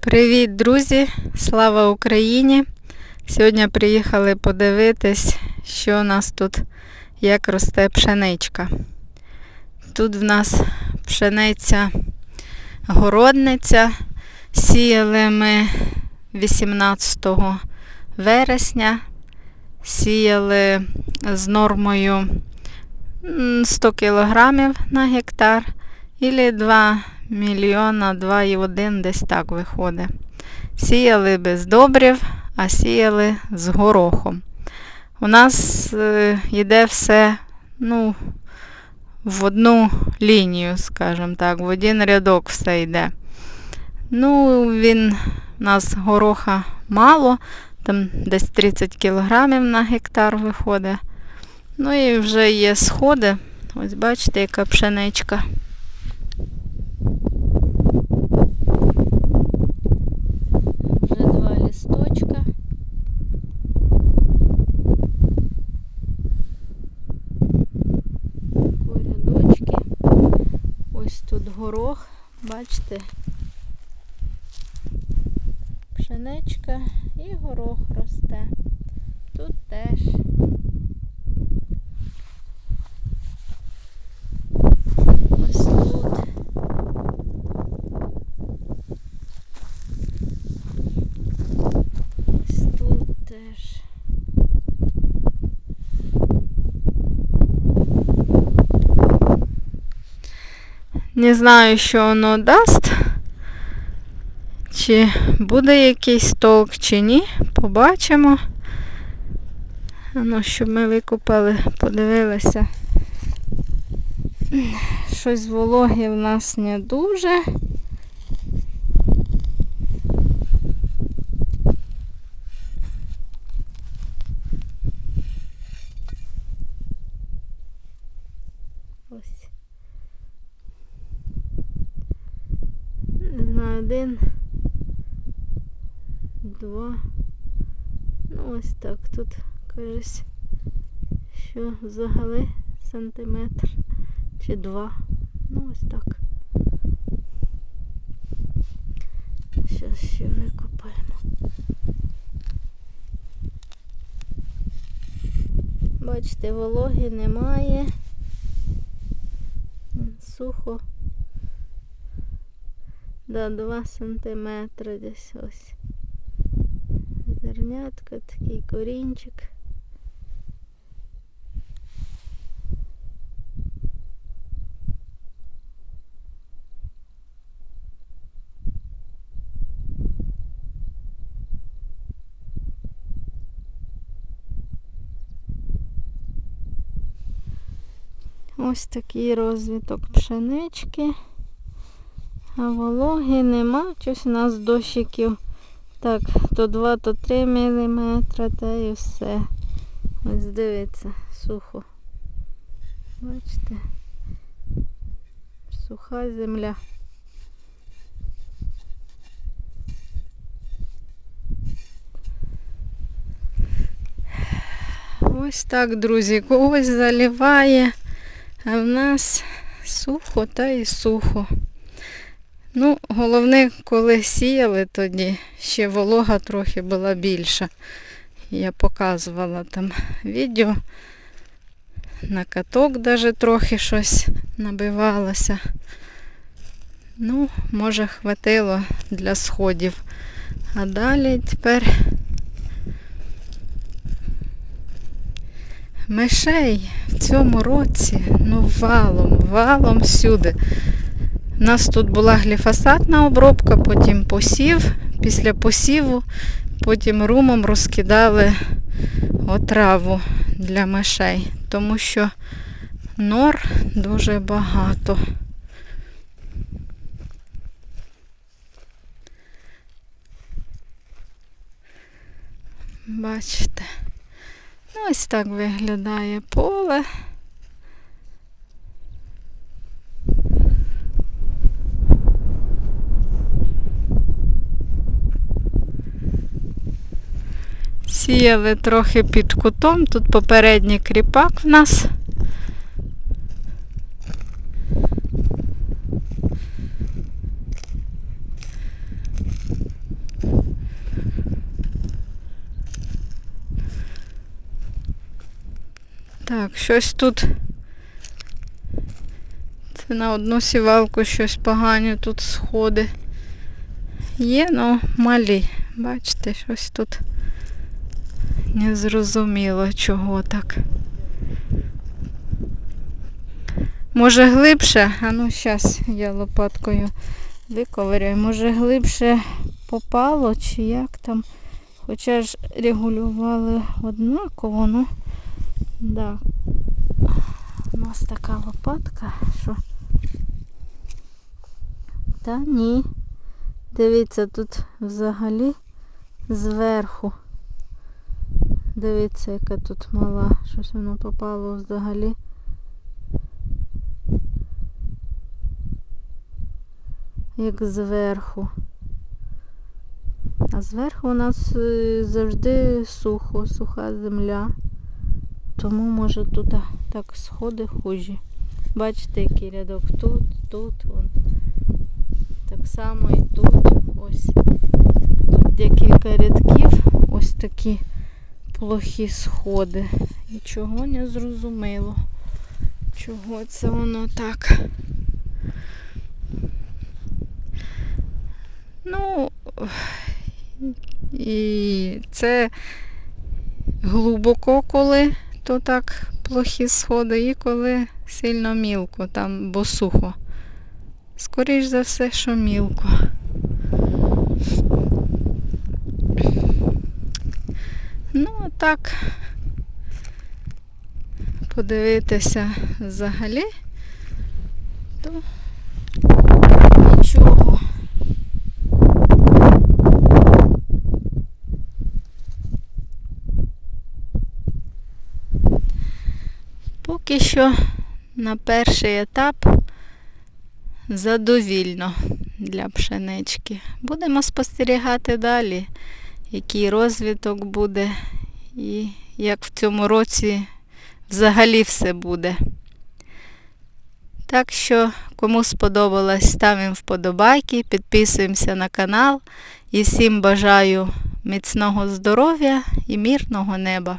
Привіт, друзі! Слава Україні! Сьогодні приїхали подивитись, що у нас тут, як росте пшеничка. Тут в нас пшениця городниця. Сіяли ми 18 вересня. Сіяли з нормою 100 кг на гектар. Ілі 2 мільйона, 2,1 десь так виходить. Сіяли без добрив, а сіяли з горохом. У нас е, йде все ну, в одну лінію, скажімо так, в один рядок все йде. Ну, він у нас гороха мало, там десь 30 кілограмів на гектар виходить. Ну і вже є сходи. Ось бачите, яка пшеничка. Вже два лісточка. Корядочки. Ось тут горох, бачите. Пшеничка і горох росте. Тут теж. Ось тут. Ось тут теж. Не знаю, що воно дасть. Чи буде якийсь толк, чи ні. Побачимо. Ну, щоб ми викупали, подивилися. Щось вологи в нас не дуже. Ось. Не знаю, один, два. Ну ось так. Тут кажись, що взагалі сантиметр чи два. Ну ось так. Зараз ще викопаємо. Бачите, вологи немає. Сухо. Да, 2 сантиметри десь ось. Зернятка, такий корінчик. Ось такий розвиток пшенички. А вологи нема. Щось у нас дощиків. Так, то 2, то 3 мм, та і все. Ось дивіться, сухо. Бачите? Суха земля. Ось так, друзі, когось заливає, а в нас сухо та і сухо. Ну, головне, коли сіяли тоді, ще волога трохи була більша. Я показувала там відео. На каток навіть трохи щось набивалося. Ну, може, хватило для сходів. А далі тепер мишей в цьому році, ну, валом, валом всюди. У нас тут була гліфосатна обробка, потім посів. Після посіву потім румом розкидали отраву для мишей, тому що нор дуже багато. Бачите, Ну, ось так виглядає поле. Посіяли трохи під кутом. Тут попередній кріпак в нас. Так, щось тут це на одну сівалку щось погане тут сходи. Є, ну малі. Бачите, щось тут незрозуміло, чого так. Може глибше, а ну зараз я лопаткою виковиряю. Може глибше попало, чи як там. Хоча ж регулювали однаково, ну да. У нас така лопатка, що. Та ні. Дивіться, тут взагалі зверху. Дивіться, яка тут мала. Щось воно попало взагалі. Як зверху. А зверху у нас е, завжди сухо, суха земля. Тому може тут так сходи хужі. Бачите, який рядок тут, тут, вон. Так само і тут. Ось. Декілька рядків. Ось такі плохі сходи. І чого не зрозуміло. Чого це воно так? Ну, і це глибоко, коли то так плохі сходи, і коли сильно мілко, там, бо сухо. Скоріш за все, що мілко. Ну, а так, подивитися взагалі, то нічого. Поки що на перший етап задовільно для пшенички. Будемо спостерігати далі, який розвиток буде і як в цьому році взагалі все буде. Так що, кому сподобалось, ставимо вподобайки, підписуємося на канал і всім бажаю міцного здоров'я і мирного неба.